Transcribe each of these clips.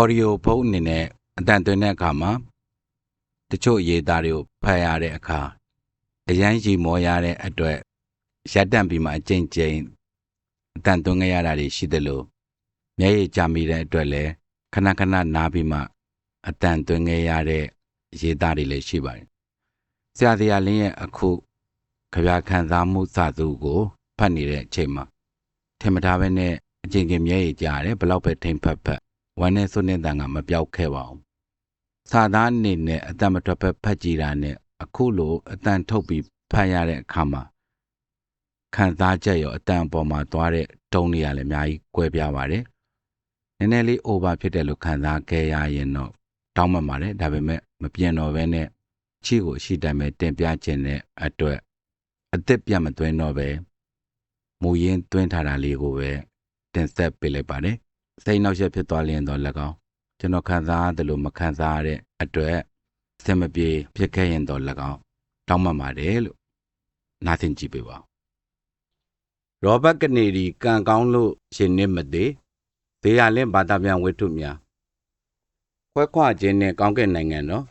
audio ဖုန်းအနေနဲ့အတန်သွင်းတဲ့အခါမှာတချို့အရေးသားတွေကိုဖတ်ရတဲ့အခါအရန်ရီမောရတဲ့အတွက်ရက်တန့်ပြီးမှအကျဉ်းချင်းအတန်သွင်းခဲ့ရတာတွေရှိတယ်လို့မျက်ရည်ကျမိတဲ့အတွက်လည်းခဏခဏနားပြီးမှအတန်သွင်းခဲ့ရတဲ့ရေးသားတွေလည်းရှိပါတယ်ဆရာတရားလင်းရဲ့အခုကြပြခံစားမှုစာစုကိုဖတ်နေတဲ့အချိန်မှာထင်မထားပဲနဲ့အကျဉ်းချင်းမျက်ရည်ကျရတယ်ဘလောက်ပဲထိန်ဖက်ဖက် ဝမ်းနဲ့စွနဲ့တန်ကမပြောက်ခဲ့ပါဘူး။စာသားအနေနဲ့အတန်မထွက်ဖက်ဖတ်ကြည့်တာနဲ့အခုလိုအတန်ထုတ်ပြီးဖတ်ရတဲ့အခါမှာခံစားချက်ရောအတန်အပေါ်မှာသွားတဲ့တုံးတွေကလည်းအများကြီးကွဲပြားပါတယ်။နည်းနည်းလေး over ဖြစ်တယ်လို့ခံစားခဲ့ရရင်တော့တောင်းပန်ပါတယ်။ဒါပေမဲ့မပြင်းတော့ဘဲနဲ့ချီကိုရှိတိုင်းပဲတင်ပြခြင်းတဲ့အတွက်အသက်ပြတ်မသွင်းတော့ပဲမူရင်းသွင်းထားတာလေးကိုပဲတင်ဆက်ပေးလိုက်ပါတယ်။ စိတ်နှောက်ယှက်ဖြစ်သွားလျင်တော့၎င်းကျွန်တော်ခံစားရတယ်လို့မခံစားရတဲ့အတွက်စင်မပြေဖြစ်ခဲ့ရင်တော့၎င်းတောင်းပန်ပါတယ်လို့နားသင်ကြည့်ပေးပါဦးရောဘတ်ကနေဒီကံကောင်းလို့ရှင်နေမသေးဒေရလင်းဘာသာပြန်ဝိထုများခွဲခွာခြင်းနဲ့ကောင်းကင်နိုင်ငံတော့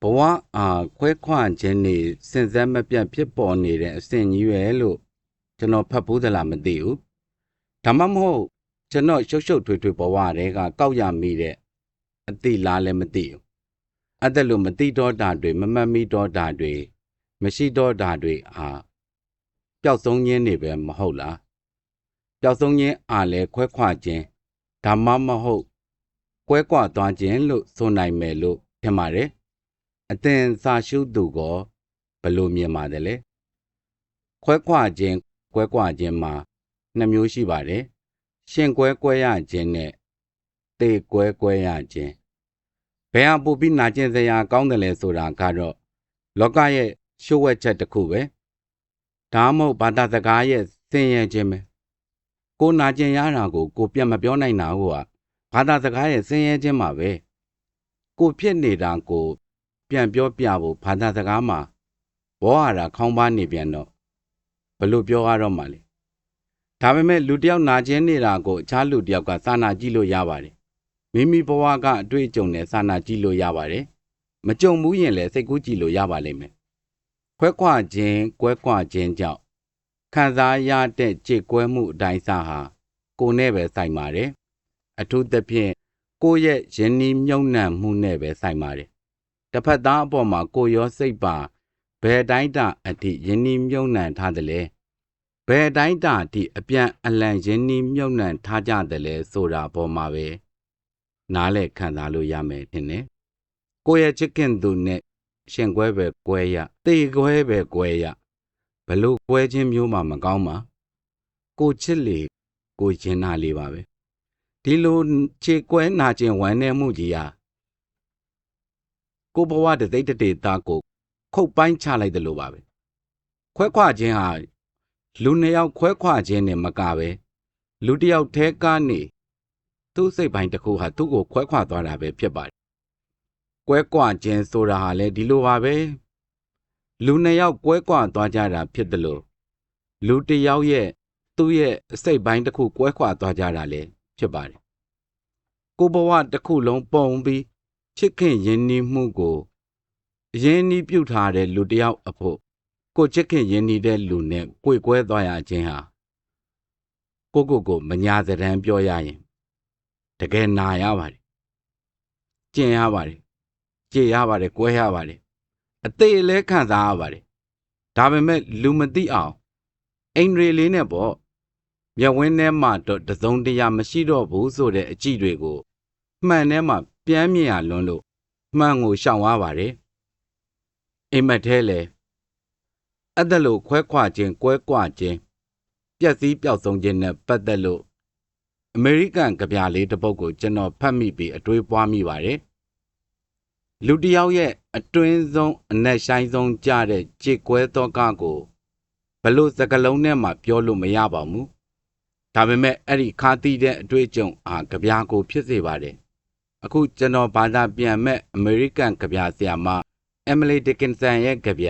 ဘဝအားခွဲခွာခြင်းနေစင်စက်မပြတ်ဖြစ်ပေါ်နေတဲ့အစဉ်ကြီးပဲလို့ကျွန်တော်ဖတ်ဖို့သလားမသိဘူးဒါမှမဟုတ် ကျွန်တော်ရှုပ်ရှုပ်ထွေးထွေးဘဝတွေကကောက်ရမိတဲ့အတိလားလည်းမသိဘူးအဲ့ဒါလို့မသိတော့တာတွေမမှတ်မိတော့တာတွေမရှိတော့တာတွေအာပျောက်ဆုံးခြင်းတွေပဲမဟုတ်လားပျောက်ဆုံးခြင်းအာလည်းခွဲခွာခြင်းဒါမှမဟုတ်ကွဲကွာသွားခြင်းလို့ဆိုနိုင်မယ်လို့ထင်ပါတယ်အသင်စာရှုသူကဘယ်လိုမြင်ပါတယ်လဲခွဲခွာခြင်းကွဲကွာခြင်းမှာနှစ်မျိုးရှိပါတယ် ရှင်ကွဲကွဲရခြင်းနဲ့တေကွဲကွဲရခြင်းဘယ်ဟာပူပြီးနာကျင်စရာကောင်းတယ်လဲဆိုတာကတော့လောကရဲ့ရှိုးဝက်ချက်တစ်ခုပဲဒါမှမဟုတ်ဘာသာစကားရဲ့ဆင်းရဲခြင်းပဲကိုနာကျင်ရတာကိုကိုပြတ်မပြောနိုင်တာဟုတ်ကဘာသာစကားရဲ့ဆင်းရဲခြင်းမှာပဲကိုဖြစ်နေတာကိုပြန်ပြောပြဖို့ဘာသာစကားမှာဘောဟာတာခေါင်းပါနေပြန်တော့ဘယ်လိုပြောရတော့မှလဲ ဒါပေမဲ့လူတစ်ယောက်နာကျင်နေတာကိုအခြားလူတစ်ယောက်ကစာနာကြည့်လို့ရပါတယ်။မိမိဘဝကအတွေ့အကြုံနဲ့စာနာကြည့်လို့ရပါတယ်။မကြုံဘူးရင်လည်းစိတ်ကူးကြည့်လို့ရပါလိမ့်မယ်။ခွဲခွာခြင်းကွဲခွာခြင်းကြောင့်ခံစားရတဲ့ကြေကွဲမှုအတိုင်းစားဟာကိုယ်နဲ့ပဲဆိုင်ပါတယ်။အထူးသဖြင့်ကိုယ့်ရဲ့ယဉ်နီးမြုံနှံမှုနဲ့ပဲဆိုင်ပါတယ်။တစ်ဖက်သားအပေါ်မှာကိုယ်ရောစိတ်ပါဘယ်တိုင်းတာအထိယဉ်နီးမြုံနှံထားတယ်လဲ။ ဘယ်အတိုင်းတာအထိအပြန်အလှန်ရင်းနှီးမြုပ်နှံထားကြတယ်လဲဆိုတာပေါ်မှာပဲနားလည်ခံစားလို့ရမယ်ထင်တယ်။ကိုယ့်ရဲ့ချစ်ခင်သူနဲ့ရှင်ကွဲပဲကွဲရတေကွဲပဲကွဲရဘလို့ကွဲခြင်းမျိုးမှမကောင်းပါကိုချစ်လေကိုရင်နာလေပါပဲဒီလိုခြေကွဲနာကျင်ဝမ်းနေမှုကြီးဟာကိုဘဝတသိတ္တတေသားကိုခုတ်ပိုင်းချလိုက်တယ်လို့ပါပဲခွဲခွာခြင်းဟာ လူနှစ်ယောက်ခွဲခွာခြင်းနဲ့မကပဲလူတစ်ယောက်ထဲကနေသူ့စိတ်ပိုင်းတစ်ခုဟာသူ့ကိုခွဲခွာသွားတာပဲဖြစ်ပါတယ်။ကွဲကွာခြင်းဆိုတာဟာလည်းဒီလိုပါပဲ။လူနှစ်ယောက်ကွဲကွာသွားကြတာဖြစ်တယ်လို့လူတစ်ယောက်ရဲ့သူ့ရဲ့စိတ်ပိုင်းတစ်ခုကွဲခွာသွားကြတာလည်းဖြစ်ပါတယ်။ကိုယ်ဘဝတစ်ခုလုံးပုံပြီးချစ်ခင်ရင်းနှီးမှုကိုရင်းနှီးပြုထားတဲ့လူတစ်ယောက်အဖို့ ကိုချစ်ခင်ရင်းနှီးတဲ့လူနဲ့ကိုယ်ကွဲသွားရခြင်းဟာကိုကိုကိုမညာစရန်ပြောရရင်တကယ်နာရပါတယ်ကျင်ရပါတယ်ကြေရပါတယ်ကွဲရပါတယ်အသေးလဲခံစားရပါတယ်ဒါပေမဲ့လူမသိအောင်အိမ်ရီလေးနဲ့ပေါ့မျက်ဝင်းထဲမှာတော့တစုံတရာမရှိတော့ဘူးဆိုတဲ့အကြည့်တွေကိုမှန်ထဲမှာပြန်မြင်ရလွန်းလို့မှန်ကိုရှောင်ရပါတယ်အိမ်မက်ထဲလဲ အဲ့ဒါလို့ခွဲခွာခြင်းကွဲကွာခြင်းပျက်စီးပျောက်ဆုံးခြင်းနဲ့ပတ်သက်လို့အမေရိကန်ကြပြလေးတစ်ပုဒ်ကိုကျွန်တော်ဖတ်မိပြီးအတွေးပွားမိပါတယ်လူတစ်ယောက်ရဲ့အတွင်းဆုံးအနက်ဆိုင်ဆုံးကြတဲ့ကြည်ကွဲသောကကိုဘလို့စကလုံးနဲ့မှပြောလို့မရပါဘူးဒါပေမဲ့အဲ့ဒီခါတီးတဲ့အတွေ့အကြုံအားကြပြကို ဖြစ်စေပါတယ်အခုကျွန်တော်ဘာသာပြန်မဲ့အမေရိကန်ကြပြဆရာမအမီလီဒစ်ကင်ဆန်ရဲ့ကြပြ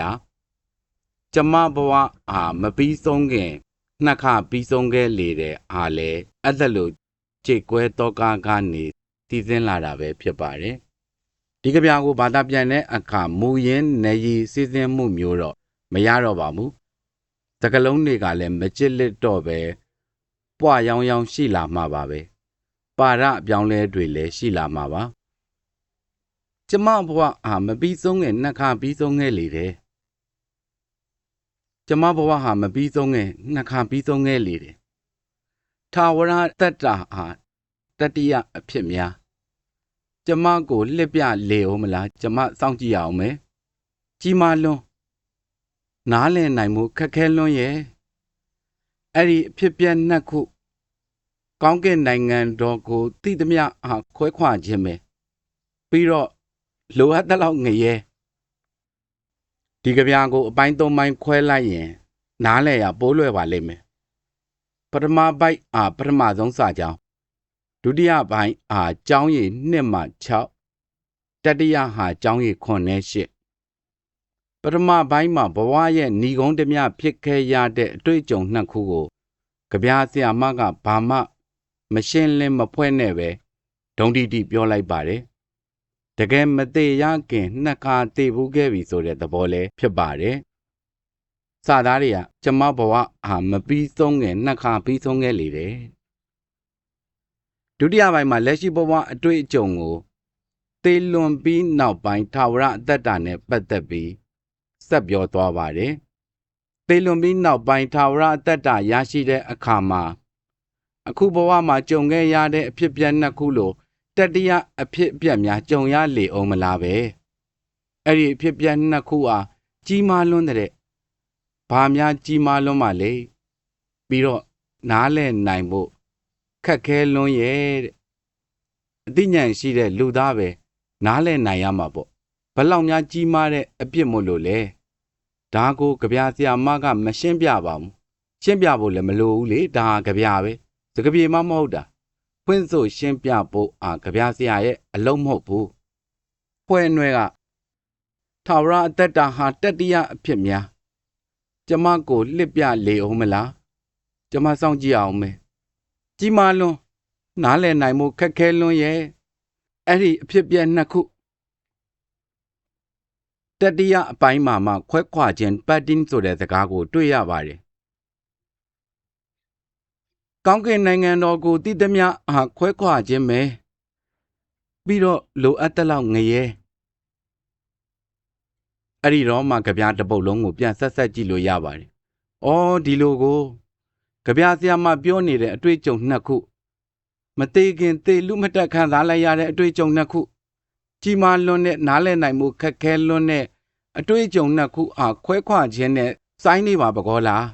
ကျမဘဝအာမပြီးဆုံးခင်နှစ်ခါပြီးဆုံးခဲ့လေတဲ့အားလေအဲ့ဒါလို့ကြိတ်ကွဲတော့ကားကနေတတည်စင်းလာတာပဲဖြစ်ပါတယ်ဒီကြပြကိုဘာသာပြန်တဲ့အခါမူရင်းနေရီစီစဉ်မှုမျိုးတော့မရတော့ပါဘူးတကလုံးတွေကလည်းမကြစ်လက်တော့ပဲပွားရောင်ရောင်ရှိလာမှာပါပဲပါရအပြောင်းလဲတွေလည်းရှိလာမှာပါကျမဘဝအာမပြီးဆုံးငယ်နှစ်ခါပြီးဆုံးငယ်လေတယ် ကျမဘဝဟာမပြီးဆုံးငယ်နှစ်ခါပြီးဆုံးငယ်လေတယ်ထာဝရတတ္တာဟာတတိယအဖြစ်များကျမကိုလှစ်ပြလေအောင်မလားကျမစောင့်ကြည့်ရအောင်မယ်ကြီးမားလွန်းနားလည်နိုင်မှုခက်ခဲလွန်းရဲ့အဲ့ဒီအဖြစ်ပြက်နှစ်ခုကောင်းကင်နိုင်ငံတော်ကိုတိသမျှဟာခွဲခွာခြင်းပဲပြီးတော့လိုအပ်တဲ့လောက်ငရဲ ဒီကြပြာကိုအပိုင်းသုံးပိုင်းခွဲလိုက်ရင် နားလဲရပိုးလွယ်ပါလိမ့်မယ်ပထမပိုက်အာပထမဆုံးစာကြောင်းဒုတိယပိုင်းအာကျောင်းရည်2မှ6တတိယဟာကျောင်းရည်9နဲ့8ပထမပိုင်းမှာဘဝရဲ့ဏီကုန်းတမျှဖြစ်ခဲ့ရတဲ့အတွေ့အကြုံနှစ်ခုကိုကြပြာဆရာမကဘာမှ မရှင်းလင်းမဖွဲ့နဲ့ပဲဒုံတီတီပြောလိုက်ပါတယ် တကယ်မသေးရခင်နှစ်ခါသေဘူးခဲ့ပြီဆိုတဲ့သဘောလဲဖြစ်ပါတယ်စာသားတွေကကျမဘဝအာမပြီးဆုံးငယ်နှစ်ခါပြီးဆုံးခဲ့လေတယ်ဒုတိယပိုင်းမှာလက်ရှိဘဝအတွေ့အကြုံကိုသေလွန်ပြီးနောက်ပိုင်းထာဝရအသက်တာနဲ့ပတ်သက်ပြီးဆက်ပြောသွားပါတယ်သေလွန်ပြီးနောက်ပိုင်းထာဝရအသက်တာရရှိတဲ့အခါမှာအခုဘဝမှာကြုံခဲ့ရတဲ့အဖြစ်ပြက်နှစ်ခုလို တတိယအဖြစ်အပျက်များကြုံရလေအောင်မလားပဲအဲ့ဒီအဖြစ်ပြက်နှစ်ခုဟာကြီးမားလွန်းတဲ့ဘာများကြီးမားလွန်းပါလေပြီးတော့နားလည်နိုင်ဖို့ခက်ခဲလွန်းရဲ့တဲ့အသိဉာဏ်ရှိတဲ့လူသားပဲနားလည်နိုင်ရမှာပေါ့ဘလောက်များကြီးမားတဲ့အပြစ်မို့လို့လဲဒါကိုကြပြဆရာမက မရှင်းပြပါဘူးရှင်းပြဖို့လည်းမလိုဘူးလေဒါကြပြပဲစကပြေမမဟုတ်တာ ဖွင့်ဆိုရှင်းပြဖို့အာကြပြဆရာရဲ့အလုံးမဟုတ်ဘူးဖွဲ့နွယ်ကထာဝရအသက်တာဟာတတိယအဖြစ်များကျမကိုလှစ်ပြလေအောင်မလားကျမစောင့်ကြည့်အောင်မယ်ကြီးမားလွန်းနားလည်နိုင်မှုခက်ခဲလွန်းရဲ့အဲ့ဒီအဖြစ်ပြက်နှစ်ခုတတိယအပိုင်းမှာမှခွဲခွာခြင်းပတ်တင်းဆိုတဲ့စကားကို တွေ့ရပါတယ် ကောင်းကင်နိုင်ငံတော်ကိုတည်သမျှအားခွဲခွာခြင်းပဲပြီးတော့လိုအပ်တဲ့လောက်ငရဲအဲ့ဒီတော့မှကြပြားတစ်ပုတ်လုံးကိုပြန်ဆက်ဆက်ကြည့်လို့ရပါတယ်။အော်ဒီလိုကိုကြပြားဆရာမပြောနေတဲ့အတွေ့အကြုံနှစ်ခုမသေးခင်သေလူမတက်ခံစားလိုက်ရတဲ့အတွေ့အကြုံနှစ်ခုကြီးမားလွန်းတဲ့နားလည်နိုင်မှုခက်ခဲလွန်းတဲ့အတွေ့အကြုံနှစ်ခုအားခွဲခွာခြင်းနဲ့စိုင်းနေပါပကောလား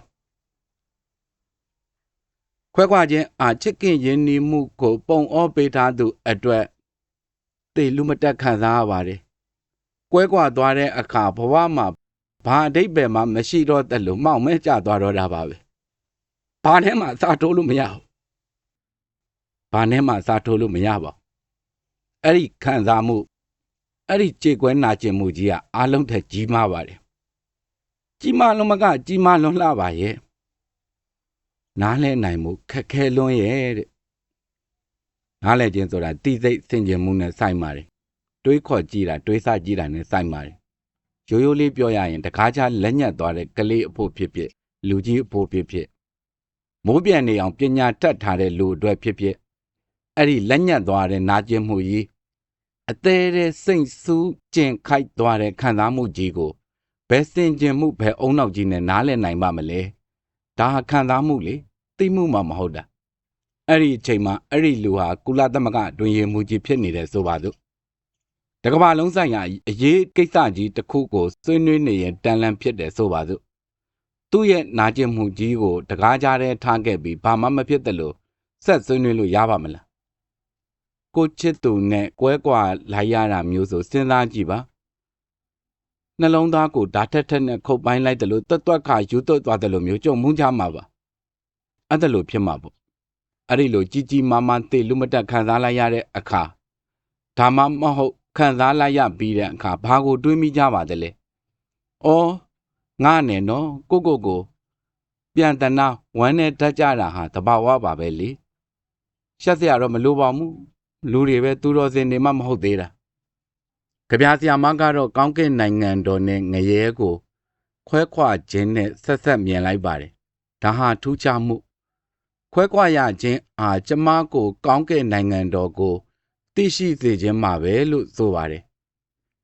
ခွဲခွာခြင်းအားချစ်ခင်ရင်းနှီးမှုကို ပုံအောပေးထားသူအတွက်သေလူမတက်ခံစားရပါတယ်ကွဲကွာသွားတဲ့အခါဘဝမှာဘာအတိတ်ပဲမှမရှိတော့တဲ့လို့မှောင်မဲကျသွားတော့တာပါပဲဘာနဲ့မှစာထိုးလို့မရဘူးဘာနဲ့မှစာထိုးလို့မရပါဘူးအဲ့ဒီခံစားမှုအဲ့ဒီကြေကွဲနာကျင်မှုကြီးကအားလုံးထက်ကြီးမားပါတယ်ကြီးမားလုံးမကကြီးမားလွန်းလှပါရဲ့ နားလဲနိုင်မှုခက်ခဲလွန်းရဲ့တဲ့နားလဲခြင်းဆိုတာတိစိတ်ဆင်ခြင်မှုနဲ့ဆိုင်ပါတယ်တွေးခေါ်ကြည့်တာတွေးဆကြည့်တာနဲ့ဆိုင်ပါတယ်ရိုးရိုးလေးပြောရရင်တကားချလက်ညက်သွားတဲ့ကလေးအဖို့ဖြစ်ဖြစ်လူကြီးအဖို့ဖြစ်ဖြစ်မိုးပြန်နေအောင်ပညာတတ်ထားတဲ့လူအတွက်ဖြစ်ဖြစ်အဲ့ဒီလက်ညက်သွားတဲ့နာကျင်မှုကြီးအသေးတဲ့စိတ်ဆူးကျင်ခိုက်သွားတဲ့ခံစားမှုကြီးကိုဘယ်စင်ကျင်မှုဘယ်အုံနောက်ကြီးနဲ့နားလည်နိုင်ပါမလဲ ဒါဟာခံစားမှုလေသိမှုမှမဟုတ်တာအဲ့ဒီအချိန်မှာအဲ့ဒီလူဟာကုလသမဂ္ဂအတွင်ရင်မှုကြီးဖြစ်နေတယ်ဆိုပါစို့တကဘာလုံးဆိုင်ရာအရေးကိစ္စကြီးတစ်ခုကိုဆွေးနွေးနေရင်တန်လန်ဖြစ်တယ်ဆိုပါစို့သူ့ရဲ့နာကျင်မှုကြီးကိုတကားကြားထဲထားခဲ့ပြီးဘာမှမဖြစ်တယ်လို့ဆက်ဆွေးနွေးလို့ရပါမလားကိုချစ်သူနဲ့ကွဲကွာလိုက်ရတာမျိုးဆိုစဉ်းစားကြည့်ပါ နှလုံးသားကိုဓာတ်ထက်ထက်နဲ့ခုတ်ပိုင်းလိုက်တယ်လို့တွတ်တွတ်ခါယူတွတ်သွားတယ်လို့မျိုးကြုံမှုကြမှာပါအဲ့ဒါလို့ဖြစ်မှာပေါ့အဲ့ဒီလိုကြီးကြီးမားမားသိလူမတက်ခံစားလိုက်ရတဲ့အခါဒါမှမဟုတ်ခံစားလိုက်ရပြီးတဲ့အခါဘာကိုတွေးမိကြပါသလဲ။အော်ငါနဲ့နော်ကိုကိုကိုပြန်တနာဝမ်းနဲ့တတ်ကြတာဟာတဘာဝပါပဲလေ။ရှက်စရာတော့မလိုပါဘူးလူတွေပဲသူတော်စင်တွေမှမဟုတ်သေးတာ ကြပြဆရာမကတော့ကောင်းကင်နိုင်ငံတော်နဲ့ငရဲကို ခွဲခွာခြင်းနဲ့ဆက်ဆက်မြင်လိုက်ပါတယ်ဒါဟာထူးခြားမှု ခွဲခွာရခြင်းအားကျမကို ကောင်းကင်နိုင်ငံတော်ကိုသိရှိစေခြင်းမှာပဲလို့ဆိုပါတယ်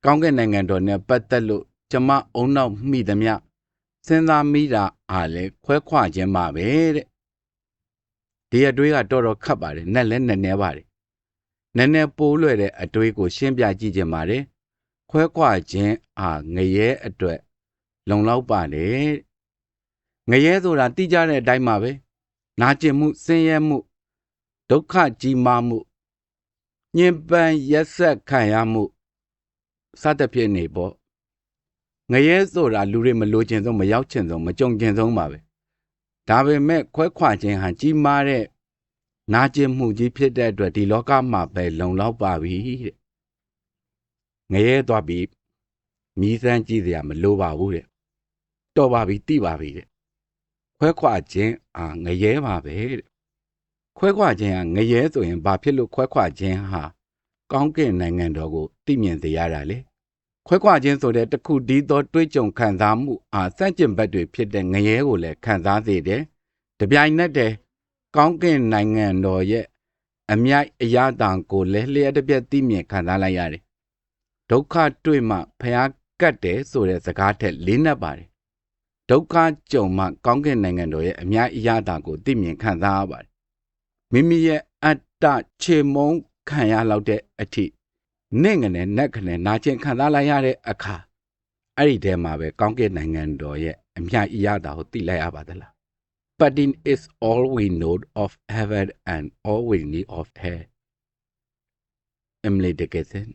ကောင်းကင်နိုင်ငံတော်နဲ့ပတ်သက်လို့ကျမအုံနောက်မိသမျှစဉ်းစားမိတာအားလည်းခွဲခွာခြင်းမှာပဲတဲ့ဒီအတွေးကတော်တော်ခတ်ပါတယ်နဲ့လည်းနဲ့နဲပါတယ်နည်းနည်းပိုးလွယ်တဲ့အတွေးကိုရှင်းပြကြည့်ခြင်းပါတယ် ခွဲခွာခြင်းအားငရဲအတွက် လုံလောက်ပါတယ်ငရဲဆိုတာတိကျတဲ့အတိုင်းပါပဲနာကျင်မှုဆင်းရဲမှုဒုက္ခကြီးမားမှုညှဉ်းပန်းရက်ဆက်ခံရမှုစသဖြင့်နေပေါ့ငရဲဆိုတာလူတွေမလိုချင်ဆုံးမရောက်ချင်ဆုံးမကြုံချင်ဆုံးပါပဲဒါပေမဲ့ခွဲခွာခြင်းဟာကြီးမားတဲ့နာကျင်မှုကြီးဖြစ်တဲ့အတွက်ဒီလောကမှာပဲလုံလောက်ပါပြီတဲ့ ငရဲသွားပြီးမြည်စမ်းကြည့်စရာမလိုပါဘူးတဲ့တော်ပါပြီတိပါပြီတဲ့ခွဲခွာခြင်းအာငရဲပါပဲတဲ့ခွဲခွာခြင်းဟာငရဲဆိုရင်ဘာဖြစ်လို့ခွဲခွာခြင်းဟာကောင်းကင်နိုင်ငံတော်ကိုသိမြင်စေရတာလေခွဲခွာခြင်းဆိုတဲ့တခုတည်းသောတွေးကြုံခံစားမှုအားစန့်ကျင်ဘက်တွေဖြစ်တဲ့ငရဲကိုလည်းခံစားစေတယ်။တပြိုင်နက်တည်းကောင်းကင်နိုင်ငံတော်ရဲ့အမြိုက်အရာတံကိုလည်းလျှက်တစ်ပြက်သိမြင်ခံစားလိုက်ရတယ်။ ဒုက္ခတွေ့မှဖျားကတ်တယ်ဆိုတဲ့စကားထက်လေးနက်ပါတယ်။ဒုက္ခကြုံမှကောင်းကင်နိုင်ငံတော်ရဲ့အမြိုက်အရာတံကိုသိမြင်ခံစားရပါတယ်။မိမိရဲ့အတ္တခြေမုံခံရလောက်တဲ့အထိနဲ့ငနဲ့နက်ခနဲ့နာကျင်ခံစားလိုက်ရတဲ့အခါအဲ့ဒီထဲမှာပဲကောင်းကင်နိုင်ငံတော်ရဲ့အမြတ်အရသာကိုသိလိုက်ရပါသလား Patin is all we know of heaven and all we need of hell Emily Dickinson